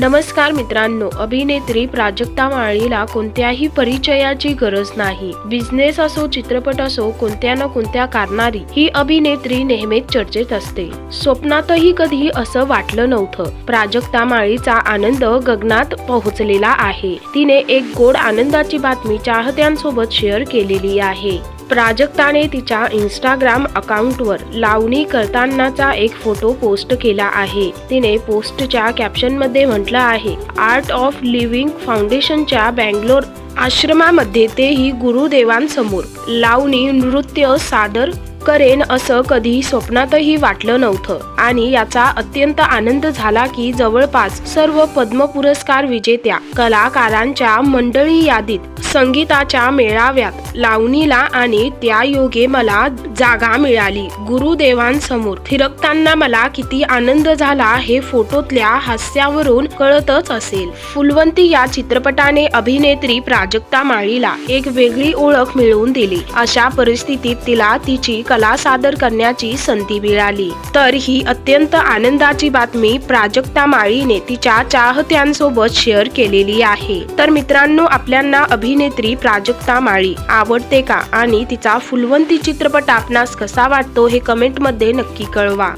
नमस्कार मित्रांनो अभिनेत्री प्राजक्ता माळीला कोणत्याही परिचयाची गरज नाही. बिझनेस असो चित्रपट असो कोणत्या ना कोणत्या कारणारी ही अभिनेत्री नेहमीच चर्चेत असते. स्वप्नातही कधी असं वाटलं नव्हतं. प्राजक्ता माळीचा आनंद गगनात पोहोचलेला आहे. तिने एक गोड आनंदाची बातमी चाहत्यांसोबत शेअर केलेली आहे. प्राजक्ताने तिच्या इंस्टाग्राम अकाउंटवर लावणी करतानाचा एक फोटो पोस्ट केला आहे. तिने पोस्टच्या कॅप्शनमध्ये म्हटलं आहे आर्ट ऑफ लिव्हिंग फाउंडेशनच्या बँगलोर आश्रमामध्ये तेही गुरुदेवांसमोर लावणी नृत्य सादर करेन असं कधी स्वप्नातही वाटलं नव्हतं. आणि याचा अत्यंत आनंद झाला की जवळपास सर्व पद्म पुरस्कार विजेत्या कलाकारांच्या मंडळी यादीत संगीताच्या मेळाव्यात लावणीला आणि त्या योगे मला जागा मिळाली. गुरुदेवांसमोर थिरकताना मला किती आनंद झाला हे फोटोतल्या हास्यावरून कळतच असेल. फुलवंती या चित्रपटाने अभिनेत्री प्राजक्ता माळीला एक वेगळी ओळख मिळवून दिली. अशा परिस्थितीत तिला तिची कला सादर करण्याची संधी मिळाली. तर ही अत्यंत आनंदाची बातमी प्राजक्ता माळीने तिच्या चाहत्यांसोबत शेअर केलेली आहे. तर मित्रांनो आपल्यांना अभिनेत्री प्राजक्ता माळी. आवडते का? आणि तिचा फुलवंती चित्रपट आपणास कसा वाटतो? हे कमेंटमध्ये नक्की कळवा.